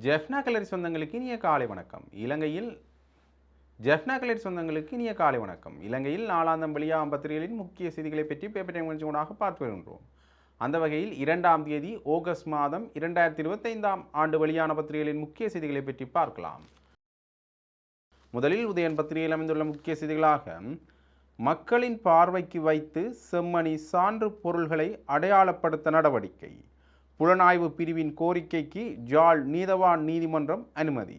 ஜெஃப்னா கலரி சொந்தங்களுக்கு இனிய காலை வணக்கம். இலங்கையில் ஜெஃப்னா கலரி சொந்தங்களுக்கு இனிய காலை வணக்கம். இலங்கையில் நாலாந்தம் வெளியாகும் பத்திரிகைகளின் முக்கிய செய்திகளை பற்றி பேப்பர் டைம் நிகழ்ச்சியூடாக பார்த்து வருகின்றோம். அந்த வகையில் இரண்டாம் தேதி ஆகஸ்ட் மாதம் இரண்டாயிரத்தி இருபத்தைந்தாம் ஆண்டு வெளியான பத்திரிகைகளின் முக்கிய செய்திகளை பற்றி பார்க்கலாம். முதலில் உதயன் பத்திரிகையில் அமைந்துள்ள முக்கிய செய்திகளாக மக்களின் பார்வைக்கு வைத்து செம்மணி சான்று பொருள்களை அடையாளப்படுத்த நடவடிக்கை. புலனாய்வு பிரிவின் கோரிக்கைக்கு ஜாழ் நீதவான் நீதிமன்றம் அனுமதி.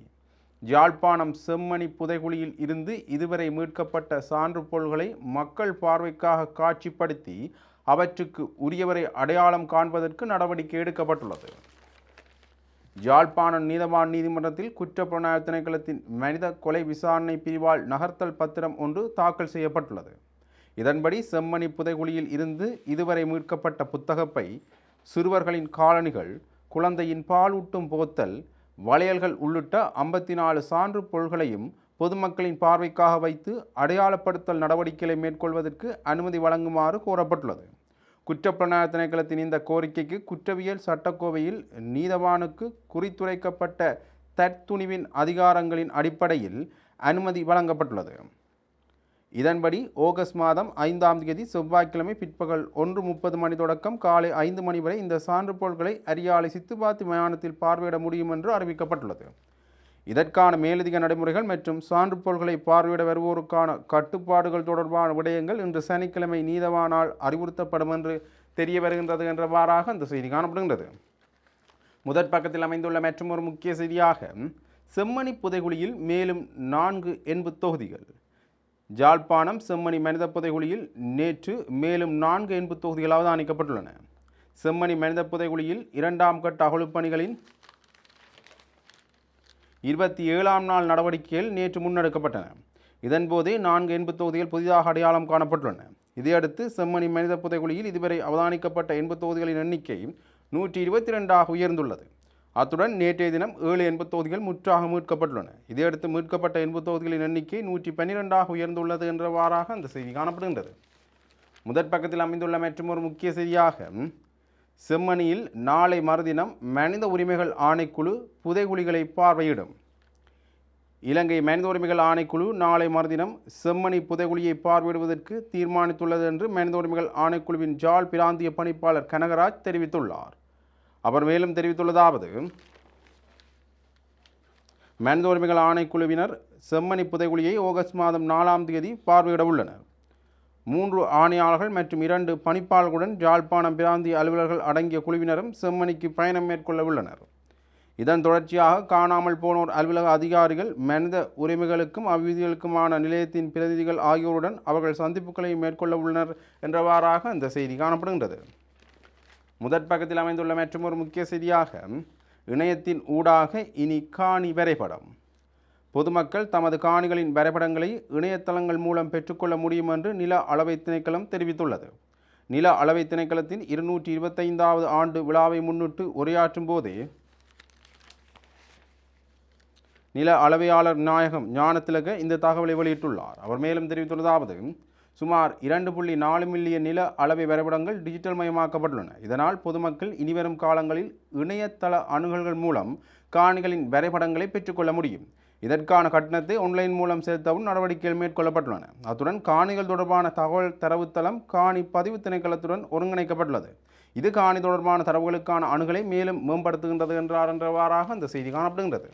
யாழ்ப்பாணம் செம்மணி புதைகுழியில் இருந்து இதுவரை மீட்கப்பட்ட சான்று பொருள்களை மக்கள் பார்வைக்காக காட்சிப்படுத்தி அவற்றுக்கு உரியவரை அடையாளம் காண்பதற்கு நடவடிக்கை எடுக்கப்பட்டுள்ளது. யாழ்ப்பாணம் நீதவான் நீதிமன்றத்தில் குற்றப்புலனாய்வு திணைக்களத்தின் மனித கொலை விசாரணை பிரிவால் நகர்த்தல் பத்திரம் ஒன்று தாக்கல் செய்யப்பட்டுள்ளது. இதன்படி செம்மணி புதைகுழியில் இருந்து இதுவரை மீட்கப்பட்ட புத்தகப்பை சிறுவர்களின் காலணிகள் குழந்தையின் பாலூட்டும் போத்தல் வளையல்கள் உள்ளிட்ட ஐம்பத்தி நாலு சான்று பொருள்களையும் பொதுமக்களின் பார்வைக்காக வைத்து அடையாளப்படுத்தல் நடவடிக்கைகளை மேற்கொள்வதற்கு அனுமதி வழங்குமாறு கோரப்பட்டுள்ளது. குற்றப்புலனாய்வு திணைக்களத்தின் இந்த கோரிக்கைக்கு குற்றவியல் சட்டக்கோவையில் நீதவானுக்கு குறித்துரைக்கப்பட்ட தற்துணிவின் அதிகாரங்களின் அடிப்படையில் அனுமதி வழங்கப்பட்டுள்ளது. இதன்படி ஆகஸ்ட் மாதம் ஐந்தாம் தேதி செவ்வாய்க்கிழமை பிற்பகல் ஒன்று முப்பது மணி தொடக்கம் காலை ஐந்து மணி வரை இந்த சான்று பொருட்களை அரியாலை சித்துபாத்தி மயானத்தில் பார்வையிட முடியும் என்று அறிவிக்கப்பட்டுள்ளது. இதற்கான மேலதிக நடைமுறைகள் மற்றும் சான்று பொருட்களை பார்வையிட வருவோருக்கான கட்டுப்பாடுகள் தொடர்பான விடயங்கள் இன்று சனிக்கிழமை நீதவானால் அறிவுறுத்தப்படும் என்று தெரிய வருகின்றது என்றவாறாக அந்த செய்தி காணப்படுகின்றது. முதற் பக்கத்தில் அமைந்துள்ள மற்றும் ஒரு முக்கிய செய்தியாக செம்மணி புதைகுழியில் மேலும் நான்கு எண்பு தொகுதிகள். ஜாழ்ப்பாணம் செம்மணி மனித புதைகுழியில் நேற்று மேலும் நான்கு எண்பு தொகுதிகள் அவதானிக்கப்பட்டுள்ளன செம்மணி மனித புதைகுழியில் இரண்டாம் கட்ட அகழ்ப்பணிகளின் இருபத்தி ஏழாம் நாள் நடவடிக்கைகள் நேற்று முன்னெடுக்கப்பட்டன. இதன்போதே நான்கு எண்பது தொகுதிகள் புதிதாக அடையாளம் காணப்பட்டுள்ளன. இதையடுத்து செம்மணி மனித புதைகுழியில் இதுவரை அவதானிக்கப்பட்ட எண்பது தொகுதிகளின் எண்ணிக்கை நூற்றி இருபத்தி ரெண்டாக உயர்ந்துள்ளது. அத்துடன் நேற்றைய தினம் ஏழு எண்பது தொகுதிகள் முற்றாக மீட்கப்பட்டுள்ளன. இதையடுத்து மீட்கப்பட்ட எண்பது தொகுதிகளின் எண்ணிக்கை நூற்றி பன்னிரெண்டாக உயர்ந்துள்ளது என்றவாறாக அந்த செய்தி காணப்படுகின்றது. முதற் பக்கத்தில் அமைந்துள்ள மற்றும் ஒரு முக்கிய செய்தியாக செம்மணியில் நாளை மறுதினம் மனித உரிமைகள் ஆணைக்குழு புதைகுழிகளை பார்வையிடும். இலங்கை மனித உரிமைகள் ஆணைக்குழு நாளை மறுதினம் செம்மணி புதைகுழியை பார்வையிடுவதற்கு தீர்மானித்துள்ளது என்று மனித உரிமைகள் ஆணைக்குழுவின் ஜாழ் பிராந்திய பணிப்பாளர் கனகராஜ் தெரிவித்துள்ளார். அவர் மேலும் தெரிவித்துள்ளதாவது மனித உரிமைகள் ஆணைக்குழுவினர் செம்மணி புதைகுழியை ஆகஸ்ட் மாதம் நாலாம் தேதி பார்வையிட உள்ளனர். மூன்று ஆணையாளர்கள் மற்றும் இரண்டு பணிப்பாளர்களுடன் யாழ்ப்பாணம் பிராந்திய அலுவலர்கள் அடங்கிய குழுவினரும் செம்மணிக்கு பயணம் மேற்கொள்ள உள்ளனர். இதன் தொடர்ச்சியாக காணாமல் போனோர் அலுவலக அதிகாரிகள் மனித உரிமைகளுக்கும் அபிவிதிகளுக்குமான நிலையத்தின் பிரதிநிதிகள் ஆகியோருடன் அவர்கள் சந்திப்புகளை மேற்கொள்ள உள்ளனர் என்றவாறாக இந்த செய்தி காணப்படுகின்றது. முதற் பக்கத்தில் அமைந்துள்ள மற்றும் ஒரு முக்கிய செய்தியாக இணையத்தின் ஊடாக இனி காணி வரைபடம். பொதுமக்கள் தமது காணிகளின் வரைபடங்களை இணையதளங்கள் மூலம் பெற்றுக்கொள்ள முடியும் என்று நில அளவை திணைக்களம் தெரிவித்துள்ளது. நில அளவை திணைக்களத்தின் இருநூற்றி இருபத்தைந்தாவது ஆண்டு விழாவை முன்னிட்டு உரையாற்றும் போதே நில அளவையாளர் நாயகம் ஞானத்திலக இந்த தகவலை வெளியிட்டுள்ளார். அவர் மேலும் தெரிவித்துள்ளதாவது சுமார் இரண்டு புள்ளி நாலு மில்லியன் நில அளவை வரைபடங்கள் டிஜிட்டல் மயமாக்கப்பட்டுள்ளன. இதனால் பொதுமக்கள் இனிவரும் காலங்களில் இணையதள அணுகல்கள் மூலம் காணிகளின் வரைபடங்களை பெற்றுக்கொள்ள முடியும். இதற்கான கட்டணத்தை ஆன்லைன் மூலம் செலுத்தவும் நடவடிக்கைகள் மேற்கொள்ளப்பட்டுள்ளன. அத்துடன் காணிகள் தொடர்பான தகவல் தரவுத்தளம் காணி பதிவு திணைக்களத்துடன் ஒருங்கிணைக்கப்பட்டுள்ளது. இது காணி தொடர்பான தரவுகளுக்கான அணுகலை மேலும் மேம்படுத்துகின்றது என்றார் என்றவாறாக அந்த செய்தி காணப்படுகின்றது.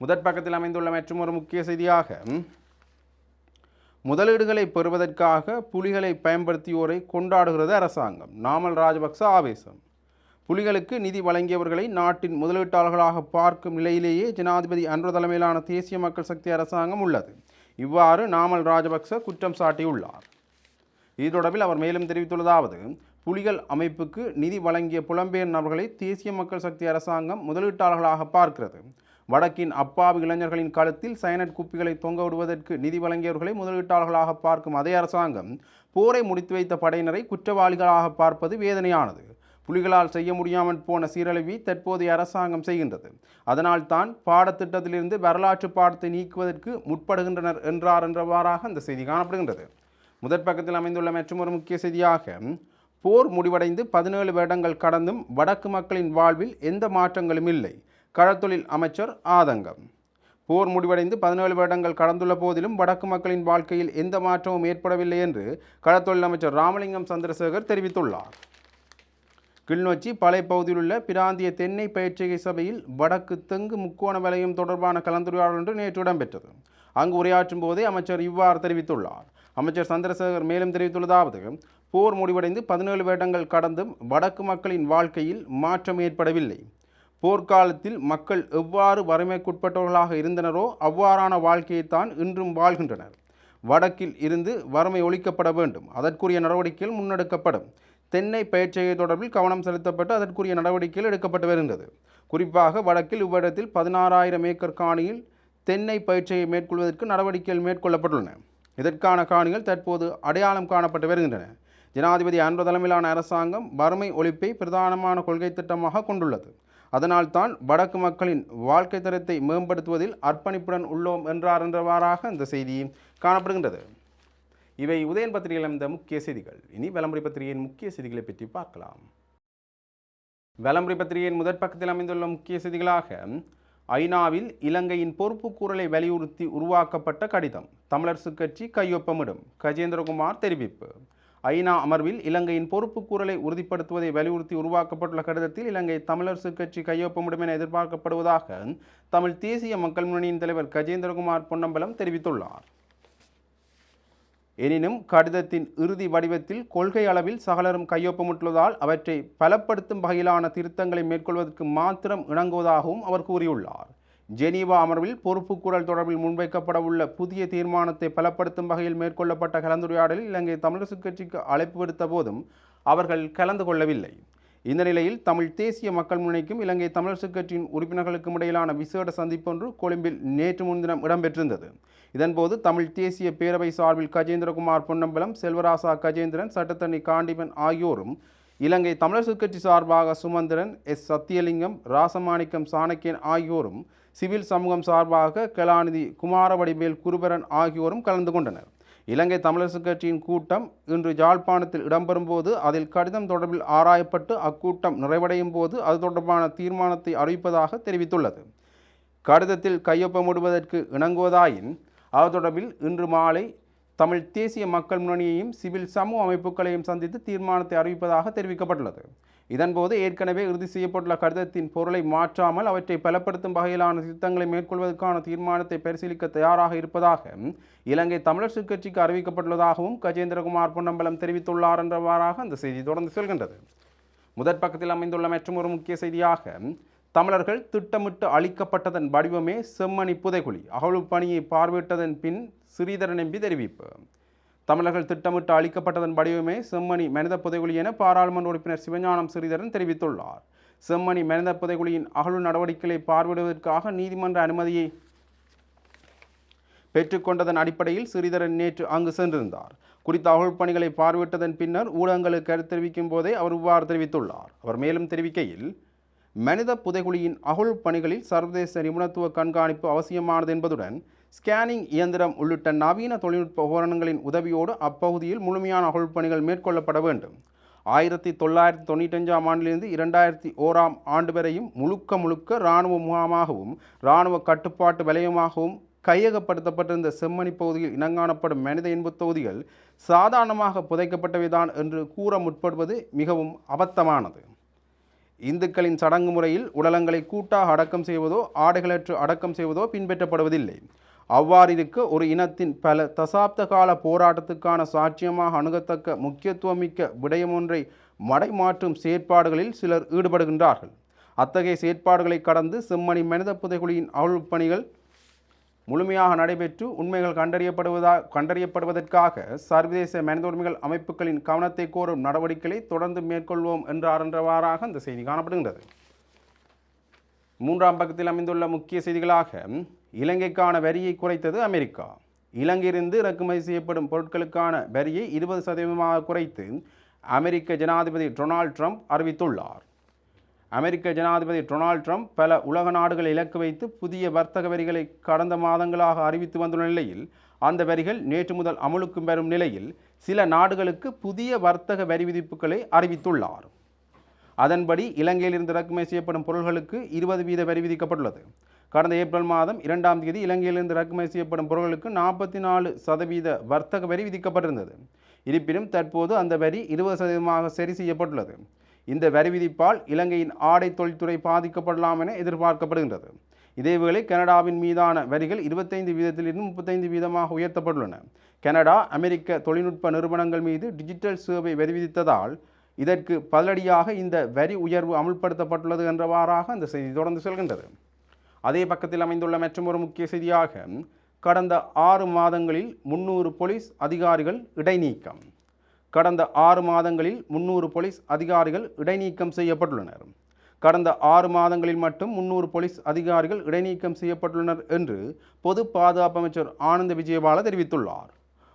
முதற் பக்கத்தில் அமைந்துள்ள மற்றும் ஒரு முக்கிய செய்தியாக முதலீடுகளை பெறுவதற்காக புலிகளை பயன்படுத்தியோரை கொண்டாடுகிறது அரசாங்கம். நாமல் ராஜபக்ச ஆவேசம். புலிகளுக்கு நிதி வழங்கியவர்களை நாட்டின் முதலீட்டாளர்களாக பார்க்கும் நிலையிலேயே ஜனாதிபதி அன்று தலைமையிலான தேசிய மக்கள் சக்தி அரசாங்கம் உள்ளது. இவ்வாறு நாமல் ராஜபக்ச குற்றம் சாட்டியுள்ளார். இது தொடர்பில் அவர் மேலும் தெரிவித்துள்ளதாவது புலிகள் அமைப்புக்கு நிதி வழங்கிய புலம்பெயர் நபர்களை தேசிய மக்கள் சக்தி அரசாங்கம் முதலீட்டாளர்களாக பார்க்கிறது. வடக்கின் அப்பாவி இளைஞர்களின் கழுத்தில் சயனட் குப்பிகளை தொங்க விடுவதற்கு நிதி வழங்கியவர்களை முதலீட்டாளர்களாக பார்க்கும் அதே அரசாங்கம் போரை முடித்து வைத்த படையினரை குற்றவாளிகளாக பார்ப்பது வேதனையானது. புலிகளால் செய்ய முடியாமல் போன சீரழிவை தற்போதைய அரசாங்கம் செய்கின்றது. அதனால் தான் பாடத்திட்டத்திலிருந்து வரலாற்று பாடத்தை நீக்குவதற்கு முற்படுகின்றனர் என்றார் என்றவாறாக அந்த செய்தி காணப்படுகின்றது. முதற் பக்கத்தில் அமைந்துள்ள மற்றொரு முக்கிய செய்தியாக போர் முடிவடைந்து பதினேழு வருடங்கள் கடந்தும் வடக்கு மக்களின் வாழ்வில் எந்த மாற்றங்களும் இல்லை. கடற்தொழில் அமைச்சர் ஆதங்கம். போர் முடிவடைந்து பதினேழு வருடங்கள் கடந்துள்ள போதிலும் வடக்கு மக்களின் வாழ்க்கையில் எந்த மாற்றமும் ஏற்படவில்லை என்று கடற்தொழில் அமைச்சர் ராமலிங்கம் சந்திரசேகர் தெரிவித்துள்ளார். கிளிநொச்சி பழைய பகுதியிலுள்ள பிராந்திய தென்னை பயிற்சிகை சபையில் வடக்கு தெங்கு முக்கோண வலயம் தொடர்பான கலந்துரையாடல் ஒன்று நேற்று இடம்பெற்றது. அங்கு உரையாற்றும் போதே அமைச்சர் இவ்வாறு தெரிவித்துள்ளார். அமைச்சர் சந்திரசேகர் மேலும் தெரிவித்துள்ளதாவது போர் முடிவடைந்து பதினேழு வருடங்கள் கடந்தும் வடக்கு மக்களின் வாழ்க்கையில் மாற்றம் ஏற்படவில்லை. போர்க்காலத்தில் மக்கள் எவ்வாறு வறுமைக்குட்பட்டவர்களாக இருந்தனரோ அவ்வாறான வாழ்க்கையைத்தான் இன்றும் வாழ்கின்றனர். வடக்கில் இருந்து வறுமை ஒழிக்கப்பட வேண்டும். அதற்குரிய நடவடிக்கைகள் முன்னெடுக்கப்படும். தென்னை பயிற்சியை தொடர்பில் கவனம் செலுத்தப்பட்டு அதற்குரிய நடவடிக்கைகள் எடுக்கப்பட்டு வருகின்றது. குறிப்பாக வடக்கில் இவ்விடத்தில் பதினாறாயிரம் ஏக்கர் காணியில் தென்னை பயிற்சியை மேற்கொள்வதற்கு நடவடிக்கைகள் மேற்கொள்ளப்பட்டுள்ளன. இதற்கான காணிகள் தற்போது அடையாளம் காணப்பட்டு வருகின்றன. ஜனாதிபதி அன்று தலைமையிலான அரசாங்கம் வறுமை ஒழிப்பை பிரதானமான கொள்கை திட்டமாக கொண்டுள்ளது. அதனால்தான் வடக்கு மக்களின் வாழ்க்கை தரத்தை மேம்படுத்துவதில் அர்ப்பணிப்புடன் உள்ளோம் என்றார் என்றவாறாக இந்த செய்தி காணப்படுகின்றது. இவை உதயன் பத்திரிகையில் அமைந்த முக்கிய செய்திகள். இனி விளம்பரி பத்திரிகையின் முக்கிய செய்திகளை பற்றி பார்க்கலாம். விளம்பரி பத்திரிகையின் முதற் பக்கத்தில் அமைந்துள்ள முக்கிய செய்திகளாக ஐநாவில் இலங்கையின் பொறுப்புக்கூறலை வலியுறுத்தி உருவாக்கப்பட்ட கடிதம். தமிழரசுக் கட்சி கையொப்பமிடும். கஜேந்திரகுமார் தெரிவிப்பு. ஐநா அமர்வில் இலங்கையின் பொறுப்பு கூறலை உறுதிப்படுத்துவதை வலியுறுத்தி உருவாக்கப்பட்டுள்ள கடிதத்தில் இலங்கை தமிழரசு கட்சி கையொப்பமிடும் என எதிர்பார்க்கப்படுவதாக தமிழ் தேசிய மக்கள் முன்னணியின் தலைவர் கஜேந்திரகுமார் பொன்னம்பலம் தெரிவித்துள்ளார். எனினும் கடிதத்தின் இறுதி வடிவத்தில் கொள்கை அளவில் சகலரும் கையொப்பமிட்டுள்ளதால் அவற்றை பலப்படுத்தும் வகையிலான திருத்தங்களை மேற்கொள்வதற்கு மாத்திரம் இணங்குவதாகவும் அவர் கூறியுள்ளார். ஜெனீவா அமர்வில் பொறுப்புக்கூறல் தொடர்பில் முன்வைக்கப்படவுள்ள புதிய தீர்மானத்தை பலப்படுத்தும் வகையில் மேற்கொள்ளப்பட்ட கலந்துரையாடலில் இலங்கை தமிழரசுக் கட்சிக்கு அழைப்பு விடுத்த போதும் அவர்கள் கலந்து கொள்ளவில்லை. இந்த நிலையில் தமிழ் தேசிய மக்கள் முன்னணிக்கும் இலங்கை தமிழரசுக் கட்சியின் உறுப்பினர்களுக்கும் இடையிலான விசேட சந்திப்பொன்று கொழும்பில் நேற்று முன்தினம் இடம்பெற்றிருந்தது. இதன்போது தமிழ் தேசிய பேரவை சார்பில் கஜேந்திரகுமார் பொன்னம்பலம் செல்வராசா கஜேந்திரன் சட்டத்தண்ணி காண்டிபன் ஆகியோரும் இலங்கை தமிழரசுக் கட்சி சார்பாக சுமந்திரன் எஸ். சத்தியலிங்கம் ராசமாணிக்கம் சாணக்கியன் ஆகியோரும் சிவில் சமூகம் சார்பாக கலாநிதி குமாரவடிவேல் குருபரன் ஆகியோரும் கலந்து கொண்டனர். இலங்கை தமிழரசுக் கட்சியின் கூட்டம் இன்று யாழ்ப்பாணத்தில் இடம்பெறும் போது அதில் கடிதம் தொடர்பில் ஆராயப்பட்டு அக்கூட்டம் நிறைவடையும் போது அது தொடர்பான தீர்மானத்தை அறிவிப்பதாக தெரிவித்துள்ளது. கடிதத்தில் கையொப்பமிடுவதற்கு இணங்குவதாயின் அது தொடர்பில் இன்று மாலை தமிழ் தேசிய மக்கள் முன்னணியையும் சிவில் சமூக அமைப்புகளையும் சந்தித்து தீர்மானத்தை அறிவிப்பதாக தெரிவிக்கப்பட்டுள்ளது. இதன்போது ஏற்கனவே இறுதி செய்யப்பட்டுள்ள கடிதத்தின் பொருளை மாற்றாமல் அவற்றை பலப்படுத்தும் வகையிலான திருத்தங்களை மேற்கொள்வதற்கான தீர்மானத்தை பரிசீலிக்க தயாராக இருப்பதாக இலங்கை தமிழர் கட்சிக்கு அறிவிக்கப்பட்டுள்ளதாகவும் கஜேந்திரகுமார் பொன்னம்பலம் தெரிவித்துள்ளார் என்றவாறாக அந்த செய்தி தொடர்ந்து செல்கின்றது. முதற் பக்கத்தில் அமைந்துள்ள மற்றும் ஒரு முக்கிய செய்தியாக தமிழர்கள் திட்டமிட்டு அளிக்கப்பட்டதன் வடிவமே செம்மணி புதைகுழி அகழ்வு பணியை பார்வையிட்டதன் பின் ஸ்ரீதரன் எம்பி தெரிவிப்பு. தமிழர்கள் திட்டமிட்டு அளிக்கப்பட்டதன் வடிவமே செம்மணி மனித புதைகுழி என பாராளுமன்ற உறுப்பினர் சிவஞானம் ஸ்ரீதரன் தெரிவித்துள்ளார். செம்மணி மனித புதைகுழியின் அகழ்வு நடவடிக்கைகளை பார்வையிடுவதற்காக நீதிமன்ற அனுமதியை பெற்றுக்கொண்டதன் அடிப்படையில் ஸ்ரீதரன் நேற்று அங்கு சென்றிருந்தார். குறித்த அகழ் பணிகளை பார்வையிட்டதன் பின்னர் ஊடகங்களுக்கு கருத்து தெரிவிக்கும் போதே அவர் இவ்வாறு தெரிவித்துள்ளார். அவர் மேலும் தெரிவிக்கையில் மனித புதைகுழியின் அகழ் பணிகளில் சர்வதேச நிபுணத்துவ கண்காணிப்பு அவசியமானது என்பதுடன் ஸ்கேனிங் இயந்திரம் உள்ளிட்ட நவீன தொழில்நுட்ப உபகரணங்களின் உதவியோடு அப்பகுதியில் முழுமையான அகழ்ப்பணிகள் மேற்கொள்ளப்பட வேண்டும். ஆயிரத்தி தொள்ளாயிரத்தி தொண்ணூற்றஞ்சாம் ஆண்டிலிருந்து இரண்டாயிரத்தி ஓராம் ஆண்டு வரையும் முழுக்க முழுக்க இராணுவ முகாமாகவும் இராணுவ கட்டுப்பாட்டு வலயமாகவும் கையகப்படுத்தப்பட்டிருந்த செம்மணி பகுதியில் இனங்காணப்படும் மனித இன்பு தொகுதிகள் சாதாரணமாக புதைக்கப்பட்டவைதான் என்று கூற முற்படுவது மிகவும் அபத்தமானது. இந்துக்களின் சடங்கு முறையில் உடலங்களை கூட்டாக அடக்கம் செய்வதோ ஆடைகளற்று அடக்கம் செய்வதோ பின்பற்றப்படுவதில்லை. அவ்வாறிருக்க ஒரு இனத்தின் பல தசாப்த கால போராட்டத்துக்கான சாட்சியமாக அணுகத்தக்க முக்கியத்துவமிக்க விடயமொன்றை மடை மடைமாற்றும் செயற்பாடுகளில் சிலர் ஈடுபடுகின்றார்கள். அத்தகைய செயற்பாடுகளை கடந்து செம்மணி மனித புதைகுழியின் அகழ்வு பணிகள் முழுமையாக நடைபெற்று உண்மைகள் கண்டறியப்படுவதா கண்டறியப்படுவதற்காக சர்வதேச மனித உரிமைகள் அமைப்புகளின் கவனத்தை கோரும் நடவடிக்கைகளை தொடர்ந்து மேற்கொள்வோம் என்றார் என்றவாறாக அந்த செய்தி காணப்படுகின்றது. மூன்றாம் பக்கத்தில் அமைந்துள்ள முக்கிய செய்திகளாக இலங்கைக்கான வரியை குறைத்தது அமெரிக்கா. இலங்கையிலிருந்து இறக்குமதி செய்யப்படும் பொருட்களுக்கான வரியை இருபது சதவீதமாக குறைத்து அமெரிக்க ஜனாதிபதி டொனால்ட் ட்ரம்ப் அறிவித்துள்ளார். அமெரிக்க ஜனாதிபதி டொனால்ட் ட்ரம்ப் பல உலக நாடுகளை இலக்கு வைத்து புதிய வர்த்தக வரிகளை கடந்த மாதங்களாக அறிவித்து வந்துள்ள நிலையில் அந்த வரிகள் நேற்று முதல் அமுலுக்கும் வரும் நிலையில் சில நாடுகளுக்கு புதிய வர்த்தக வரி விதிப்புகளை அறிவித்துள்ளார். அதன்படி இலங்கையிலிருந்து இறக்குமதி செய்யப்படும் பொருள்களுக்கு இருபது வீத வரி விதிக்கப்பட்டுள்ளது. கடந்த ஏப்ரல் மாதம் இரண்டாம் தேதி இலங்கையிலிருந்து இறக்குமதி செய்யப்படும் பொருட்களுக்கு நாற்பத்தி நாலு சதவீத வர்த்தக வரி விதிக்கப்பட்டிருந்தது. இருப்பினும் தற்போது அந்த வரி இருபது சதவீதமாக சரி செய்யப்பட்டுள்ளது. இந்த வரி விதிப்பால் இலங்கையின் ஆடை தொழில்துறை பாதிக்கப்படலாம் என எதிர்பார்க்கப்படுகின்றது. இதேவேளை கனடாவின் மீதான வரிகள் இருபத்தைந்து வீதத்திலிருந்து முப்பத்தைந்து வீதமாக உயர்த்தப்பட்டுள்ளன. கனடா அமெரிக்க தொழில்நுட்ப நிறுவனங்கள் மீது டிஜிட்டல் சேவை வரி விதித்ததால் இதற்கு பதிலடியாக இந்த வரி உயர்வு அமுல்படுத்தப்பட்டுள்ளது என்றவாறாக அந்த செய்தி தொடர்ந்து செல்கின்றது. அதே பக்கத்தில் அமைந்துள்ள மற்றொரு முக்கிய செய்தியாக கடந்த ஆறு மாதங்களில் முன்னூறு போலீஸ் அதிகாரிகள் இடைநீக்கம். கடந்த ஆறு மாதங்களில் முன்னூறு போலீஸ் அதிகாரிகள் இடைநீக்கம் செய்யப்பட்டுள்ளனர். கடந்த ஆறு மாதங்களில் மட்டும் முன்னூறு போலீஸ் அதிகாரிகள் இடைநீக்கம் செய்யப்பட்டுள்ளனர் என்று பொது பாதுகாப்பு அமைச்சர் ஆனந்த விஜயபால தெரிவித்துள்ளார்.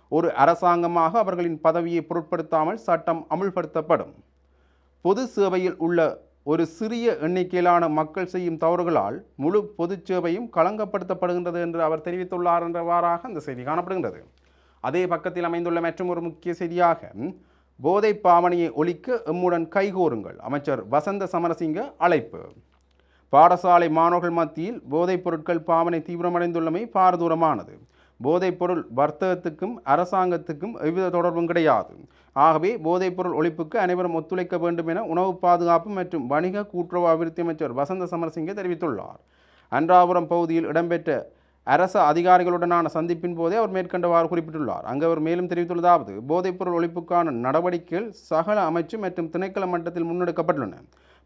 ஒரு அரசாங்கமாக அவர்களின் பதவியை பொருட்படுத்தாமல் சட்டம் அமுல்படுத்தப்படும். பொது சேவையில் உள்ள ஒரு சிறிய எண்ணிக்கையிலான மக்கள் செய்யும் தவறுகளால் முழு பொதுச் சேவையும் களங்கப்படுத்தப்படுகின்றது என்று அவர் தெரிவித்துள்ளார் என்றவாறாக அந்த செய்தி காணப்படுகின்றது. அதே பக்கத்தில் அமைந்துள்ள மற்றும் ஒரு முக்கிய செய்தியாக போதை பாவனையை ஒழிக்க எம்முடன் கைகோருங்கள். அமைச்சர் வசந்த சமரசிங்க அழைப்பு. பாடசாலை மாணவர்கள் மத்தியில் போதைப் பொருட்கள் பாவனை தீவிரமடைந்துள்ளமை பாரதூரமானது. போதைப்பொருள் வர்த்தகத்துக்கும் அரசாங்கத்துக்கும் எவ்வித தொடர்பும் கிடையாது. ஆகவே போதைப்பொருள் ஒழிப்புக்கு அனைவரும் ஒத்துழைக்க வேண்டும் என உணவு பாதுகாப்பு மற்றும் வணிக கூட்டுறவு அபிவிருத்தி அமைச்சர் வசந்த சமரசிங்க தெரிவித்துள்ளார். அன்றாபுரம் பகுதியில் இடம்பெற்ற அரச அதிகாரிகளுடனான சந்திப்பின் போதே அவர் மேற்கண்டவாறு குறிப்பிட்டுள்ளார். அங்கு அவர் மேலும் தெரிவித்துள்ளதாவது போதைப்பொருள் ஒழிப்புக்கான நடவடிக்கைகள் சகல அமைச்சு மற்றும் திணைக்கள மட்டத்தில் முன்னெடுக்கப்பட்டுள்ளன.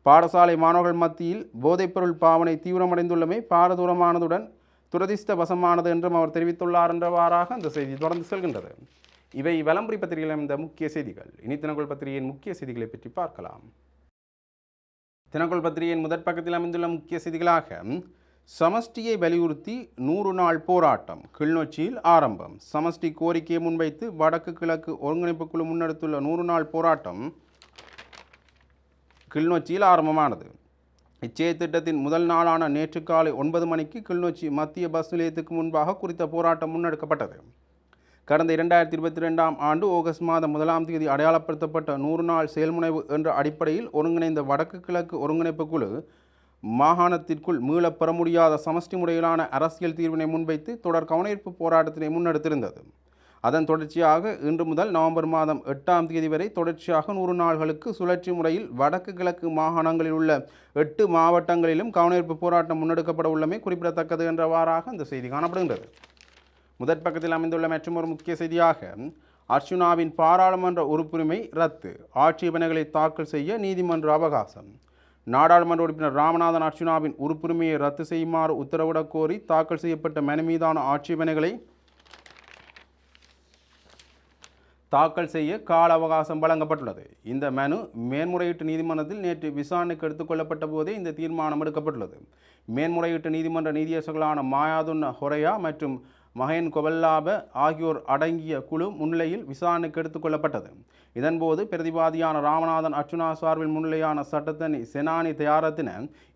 பாடசாலை மாணவர்கள் மத்தியில் போதைப்பொருள் பாவனை தீவிரமடைந்துள்ளமை பாரதூரமானதுடன் துரதிர்ஷ்டவசமானது என்றும் அவர் தெரிவித்துள்ளார் என்றவாறாக அந்த செய்தி தொடர்ந்து செல்கின்றது. இவை வலம்புரி பத்திரிகையில் இந்த முக்கிய செய்திகள். இனி தினக்குள் பத்திரிகையின் முக்கிய செய்திகளை பற்றி பார்க்கலாம். தினக்குள் பத்திரிகையின் முதற் பக்கத்தில் அமைந்துள்ள முக்கிய செய்திகளாக சமஷ்டியை வலியுறுத்தி நூறு நாள் போராட்டம் கிளிநொச்சியில் ஆரம்பம். சமஷ்டி கோரிக்கையை முன்வைத்து வடக்கு கிழக்கு ஒருங்கிணைப்பு குழு முன்னெடுத்துள்ள நூறு நாள் போராட்டம் கிளிநொச்சியில் ஆரம்பமானது. இச்செய திட்டத்தின் முதல் நாளான நேற்று காலை ஒன்பது மணிக்கு கிளிநொச்சி மத்திய பஸ் நிலையத்துக்கு முன்பாக குறித்த போராட்டம் முன்னெடுக்கப்பட்டது. கடந்த இரண்டாயிரத்தி இருபத்தி ரெண்டாம் ஆண்டு ஆகஸ்ட் மாதம் முதலாம் தேதி அடையாளப்படுத்தப்பட்ட நூறு நாள் செயல்முனைவு என்ற அடிப்படையில் ஒருங்கிணைந்த வடக்கு கிழக்கு ஒருங்கிணைப்பு குழு மாகாணத்திற்குள் மீளப் பெற முடியாத சமஷ்டி முறையிலான அரசியல் தீர்வினை முன்வைத்து தொடர் கவனஈர்ப்பு போராட்டத்தினை முன்னெடுத்திருந்தது. அதன் தொடர்ச்சியாக இன்று முதல் நவம்பர் மாதம் எட்டாம் தேதி வரை தொடர்ச்சியாக நூறு நாள்களுக்கு சுழற்சி முறையில் வடக்கு கிழக்கு மாகாணங்களில் உள்ள எட்டு மாவட்டங்களிலும் கவனஈர்ப்பு போராட்டம் முன்னெடுக்கப்பட உள்ளமை குறிப்பிடத்தக்கது என்றவாறாக இந்த செய்தி காணப்படுகின்றது. முதற் பக்கத்தில் அமைந்துள்ள மற்றொரு முக்கிய செய்தியாக அர்ச்சுனாவின் பாராளுமன்ற உறுப்புரிமை ரத்து ஆட்சேபனைகளை தாக்கல் செய்ய நீதிமன்ற அவகாசம். நாடாளுமன்ற உறுப்பினர் ராமநாதன் அர்ச்சுனாவின் உறுப்புரிமையை ரத்து செய்யுமாறு உத்தரவிடக் கோரி தாக்கல் செய்யப்பட்ட மனு மீதான ஆட்சேபனைகளை தாக்கல் செய்ய கால அவகாசம் வழங்கப்பட்டுள்ளது. இந்த மனு மேன்முறையீட்டு நீதிமன்றத்தில் நேற்று விசாரணைக்கு எடுத்துக்கொள்ளப்பட்ட போதே இந்த தீர்மானம் எடுக்கப்பட்டுள்ளது. மேன்முறையீட்டு நீதிமன்ற நீதியரசர்களான மாயாதுன் ஹொரையா மற்றும் மகேன் கொவல்லாப ஆகியோர் அடங்கிய குழு முன்னிலையில் விசாரணைக்கு எடுத்துக்கொள்ளப்பட்டது இதன்போது பிரதிவாதியான ராமநாதன் அர்ச்சுனா சார்பில் முன்னிலையான சட்டத்தனி செனானி தயாரத்தின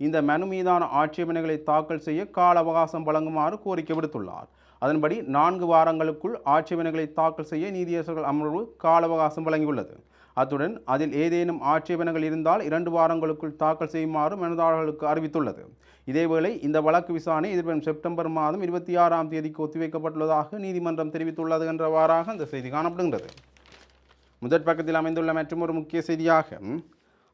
இந்த மனு மீதான ஆட்சேபனைகளை தாக்கல் செய்ய கால அவகாசம் வழங்குமாறு கோரிக்கை விடுத்துள்ளார். அதன்படி நான்கு வாரங்களுக்குள் ஆட்சேபனைகளை தாக்கல் செய்ய நீதியரசர்கள் அமர்வு கால அவகாசம் வழங்கியுள்ளது. அத்துடன் அதில் ஏதேனும் ஆட்சேபனைகள் இருந்தால் இரண்டு வாரங்களுக்குள் தாக்கல் செய்யுமாறு மனுதாரர்களுக்கு அறிவித்துள்ளது. இதேவேளை இந்த வழக்கு விசாரணை எதிர்வரும் செப்டம்பர் மாதம் இருபத்தி ஆறாம் தேதிக்கு ஒத்திவைக்கப்பட்டுள்ளதாக நீதிமன்றம் தெரிவித்துள்ளது என்றவாறாக அந்த செய்தி காணப்படுகின்றது. முதற் பக்கத்தில் அமைந்துள்ள மற்றொரு முக்கிய செய்தியாக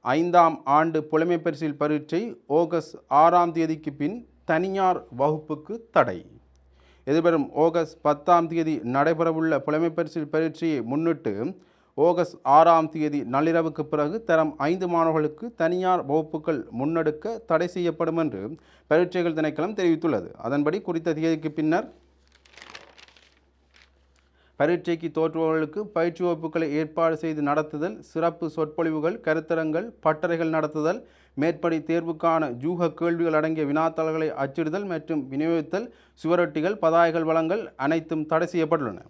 ஐந்தாம் ஆண்டு புலமை பரிசில் பரீட்சை ஆகஸ்ட் ஆறாம் தேதிக்கு பின் தனியார் வகுப்புக்கு தடை. எதிர்வரும் ஆகஸ்ட் பத்தாம் தேதி நடைபெறவுள்ள புலமை பரிசில் முன்னிட்டு ஆகஸ்ட் ஆறாம் தேதி நள்ளிரவுக்கு பிறகு தரம் ஐந்து மாணவர்களுக்கு தனியார் வகுப்புகள் முன்னெடுக்க தடை செய்யப்படும் என்று பரீட்சைகள் திணைக்களம் தெரிவித்துள்ளது. அதன்படி குறித்த தேதிக்கு பின்னர் பரீட்சைக்கு தோற்றுபவர்களுக்கு பயிற்சி வகுப்புகளை ஏற்பாடு செய்து நடத்துதல் சிறப்பு சொற்பொழிவுகள் கருத்தரங்கள் பட்டறைகள் நடத்துதல் மேற்படி தேர்வுக்கான ஜூக கேள்விகள் அடங்கிய வினாத்தாள்களை அச்சிடுதல் மற்றும் விநியோகித்தல் சுவரொட்டிகள் பதாகைகள் வளங்கள் அனைத்தும் தடை செய்யப்பட்டுள்ளன.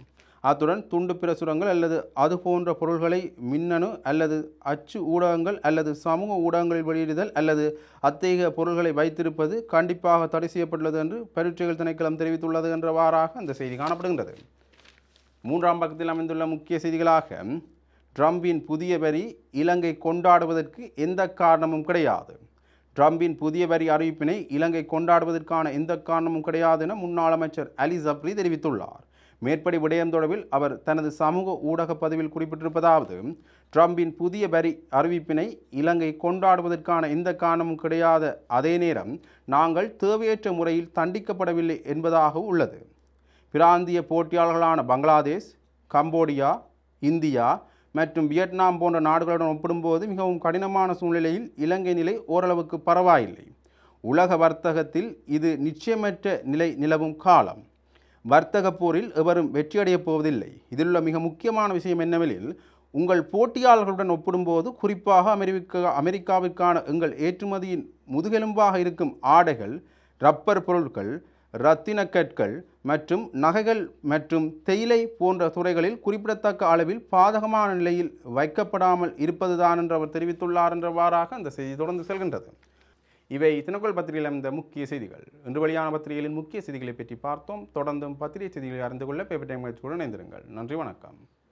அத்துடன் துண்டு பிரசுரங்கள் அல்லது அது போன்ற பொருள்களை மின்னணு அல்லது அச்சு ஊடகங்கள் அல்லது சமூக ஊடகங்களில் வெளியிடுதல் அல்லது அத்தகைய பொருள்களை வைத்திருப்பது கண்டிப்பாக தடை செய்யப்பட்டுள்ளது என்று பரீட்சைகள் திணைக்களம் தெரிவித்துள்ளது என்றவாறாக அந்த செய்தி காணப்படுகின்றது. மூன்றாம் பக்கத்தில் அமைந்துள்ள முக்கிய செய்திகளாக ட்ரம்பின் புதிய வரி இலங்கை கொண்டாடுவதற்கு எந்த காரணமும் கிடையாது. ட்ரம்பின் புதிய வரி அறிவிப்பினை இலங்கை கொண்டாடுவதற்கான எந்த காரணமும் கிடையாது என முன்னாள் அமைச்சர் அலி ஜப்ரி தெரிவித்துள்ளார். மேற்படி விடயம் தொடர்பில் அவர் தனது சமூக ஊடக பதிவில் குறிப்பிட்டிருப்பதாவது ட்ரம்பின் புதிய வரி அறிவிப்பினை இலங்கை கொண்டாடுவதற்கான எந்த காரணமும் கிடையாத அதே நேரம் நாங்கள் தேவையற்ற முறையில் தண்டிக்கப்படவில்லை என்பதாக உள்ளது. பிராந்திய போட்டியாளர்களான பங்களாதேஷ் கம்போடியா இந்தியா மற்றும் வியட்நாம் போன்ற நாடுகளுடன் ஒப்பிடும்போது மிகவும் கடினமான சூழ்நிலையில் இலங்கை நிலை ஓரளவுக்கு பரவாயில்லை. உலக வர்த்தகத்தில் இது நிச்சயமற்ற நிலை நிலவும் காலம். வர்த்தக போரில் எவரும் வெற்றியடையப் போவதில்லை. இதிலுள்ள மிக முக்கியமான விஷயம் என்னவெனில் உங்கள் போட்டியாளர்களுடன் ஒப்பிடும்போது குறிப்பாக அமெரிக்க அமெரிக்காவிற்கான எங்கள் ஏற்றுமதியின் முதுகெலும்பாக இருக்கும் ஆடைகள் ரப்பர் பொருட்கள் இரத்தின கற்கள் மற்றும் நகைகள் மற்றும் தேயிலை போன்ற துறைகளில் குறிப்பிடத்தக்க அளவில் பாதகமான நிலையில் வைக்கப்படாமல் இருப்பதுதான் என்று அவர் தெரிவித்துள்ளார் என்றவாறாக அந்த செய்தி தொடர்ந்து செல்கின்றது. இவை தினக்குள் பத்திரிகையில் அமைந்த முக்கிய செய்திகள். இன்று வெளியான பத்திரிகைகளின் முக்கிய செய்திகளை பற்றி பார்த்தோம். தொடர்ந்தும் பத்திரிகை செய்திகளை அறிந்து கொள்ள பேப்பர் டைம் இணைந்திருங்கள். நன்றி வணக்கம்.